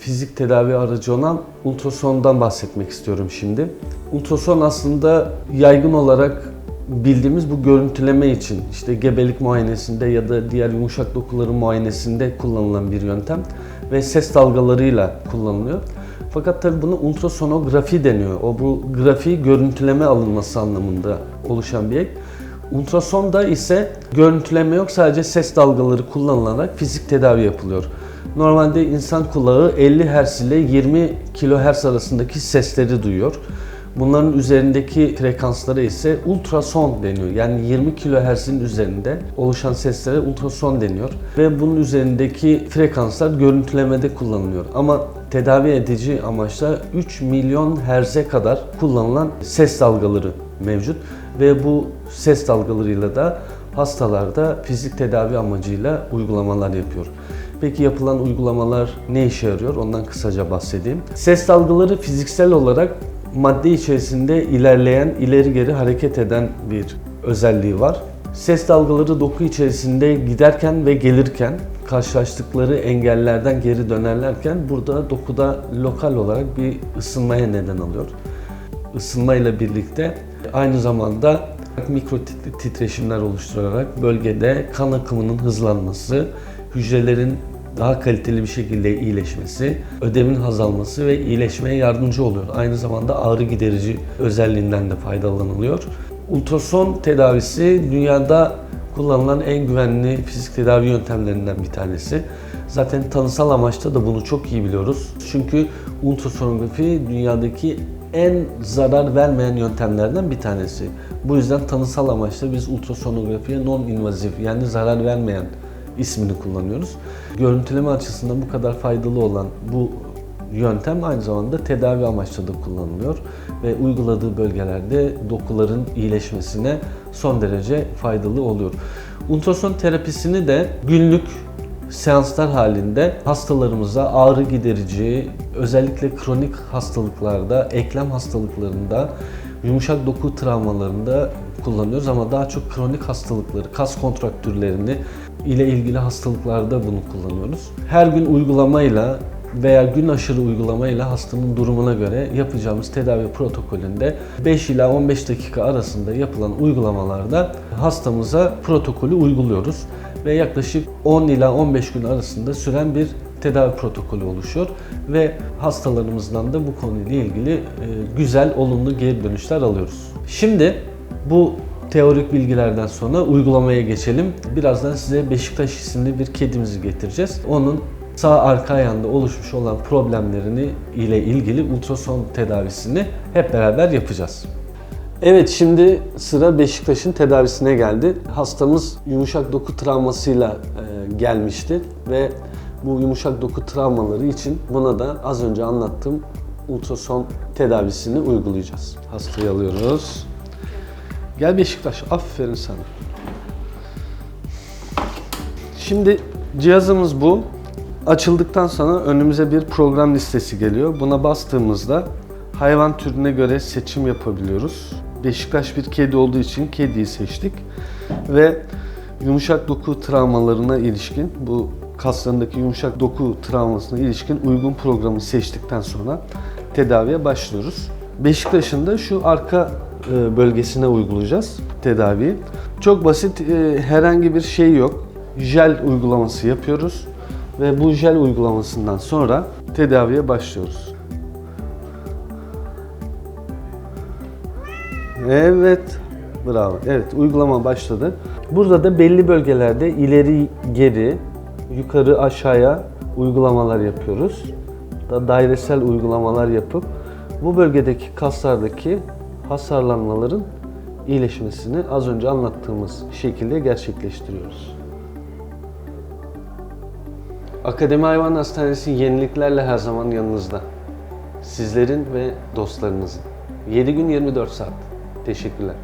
Fizik tedavi aracı olan ultrasondan bahsetmek istiyorum şimdi. Ultrason aslında yaygın olarak bildiğimiz bu görüntüleme için işte gebelik muayenesinde ya da diğer yumuşak dokuların muayenesinde kullanılan bir yöntem ve ses dalgalarıyla kullanılıyor. Fakat tabii buna ultrasonografi deniyor. O bu grafiği görüntüleme alınması anlamında oluşan bir ek. Ultrasonda ise görüntüleme yok sadece ses dalgaları kullanılarak fizik tedavi yapılıyor. Normalde insan kulağı 50 Hz ile 20 kHz arasındaki sesleri duyuyor. Bunların üzerindeki frekanslara ise ultrason deniyor. Yani 20 kHz'in üzerinde oluşan seslere ultrason deniyor. Ve bunun üzerindeki frekanslar görüntülemede kullanılıyor. Ama tedavi edici amaçla 3 milyon Hz'e kadar kullanılan ses dalgaları mevcut. Ve bu ses dalgalarıyla da hastalarda fizik tedavi amacıyla uygulamalar yapıyor. Peki yapılan uygulamalar ne işe yarıyor? Ondan kısaca bahsedeyim. Ses dalgaları fiziksel olarak madde içerisinde ilerleyen, ileri geri hareket eden bir özelliği var. Ses dalgaları doku içerisinde giderken ve gelirken karşılaştıkları engellerden geri dönerlerken burada dokuda lokal olarak bir ısınmaya neden alıyor. Isınmayla birlikte aynı zamanda mikro tit- titreşimler oluşturarak bölgede kan akımının hızlanması, hücrelerin daha kaliteli bir şekilde iyileşmesi, ödemin azalması ve iyileşmeye yardımcı oluyor. Aynı zamanda ağrı giderici özelliğinden de faydalanılıyor. Ultrason tedavisi dünyada kullanılan en güvenli fizik tedavi yöntemlerinden bir tanesi. Zaten tanısal amaçta da bunu çok iyi biliyoruz. Çünkü ultrasonografi dünyadaki en zarar vermeyen yöntemlerden bir tanesi. Bu yüzden tanısal amaçla biz ultrasonografiye non-invazif yani zarar vermeyen ismini kullanıyoruz. Görüntüleme açısından bu kadar faydalı olan bu yöntem aynı zamanda tedavi amaçlı da kullanılıyor ve uyguladığı bölgelerde dokuların iyileşmesine son derece faydalı oluyor. Ultrason terapisini de günlük seanslar halinde hastalarımıza ağrı giderici, özellikle kronik hastalıklarda, eklem hastalıklarında, yumuşak doku travmalarında kullanıyoruz ama daha çok kronik hastalıkları, kas kontraktürlerini ile ilgili hastalıklarda bunu kullanıyoruz. Her gün uygulamayla veya gün aşırı uygulamayla hastanın durumuna göre yapacağımız tedavi protokolünde 5 ila 15 dakika arasında yapılan uygulamalarda hastamıza protokolü uyguluyoruz ve yaklaşık 10 ila 15 gün arasında süren bir tedavi protokolü oluşuyor ve hastalarımızdan da bu konuyla ilgili e, güzel, olumlu geri dönüşler alıyoruz. Şimdi bu teorik bilgilerden sonra uygulamaya geçelim. Birazdan size Beşiktaş isimli bir kedimizi getireceğiz. Onun sağ arka ayağında oluşmuş olan problemlerini ile ilgili ultrason tedavisini hep beraber yapacağız. Evet şimdi sıra Beşiktaş'ın tedavisine geldi. Hastamız yumuşak doku travmasıyla e, gelmişti ve bu yumuşak doku travmaları için buna da az önce anlattığım ultrason tedavisini uygulayacağız. Hastayı alıyoruz. Gel Beşiktaş, aferin sana. Şimdi cihazımız bu. Açıldıktan sonra önümüze bir program listesi geliyor. Buna bastığımızda hayvan türüne göre seçim yapabiliyoruz. Beşiktaş bir kedi olduğu için kediyi seçtik. Ve yumuşak doku travmalarına ilişkin, bu kaslarındaki yumuşak doku travmasına ilişkin uygun programı seçtikten sonra tedaviye başlıyoruz. Beşiktaş'ın da şu arka e, bölgesine uygulayacağız tedaviyi. Çok basit, e, herhangi bir şey yok. Jel uygulaması yapıyoruz ve bu jel uygulamasından sonra tedaviye başlıyoruz. Evet, bravo. Evet, uygulama başladı. Burada da belli bölgelerde ileri geri, yukarı aşağıya uygulamalar yapıyoruz. Da dairesel uygulamalar yapıp bu bölgedeki kaslardaki hasarlanmaların iyileşmesini az önce anlattığımız şekilde gerçekleştiriyoruz. Akademi Hayvan Hastanesi yeniliklerle her zaman yanınızda. Sizlerin ve dostlarınızın. 7 gün 24 saat. Teşekkürler.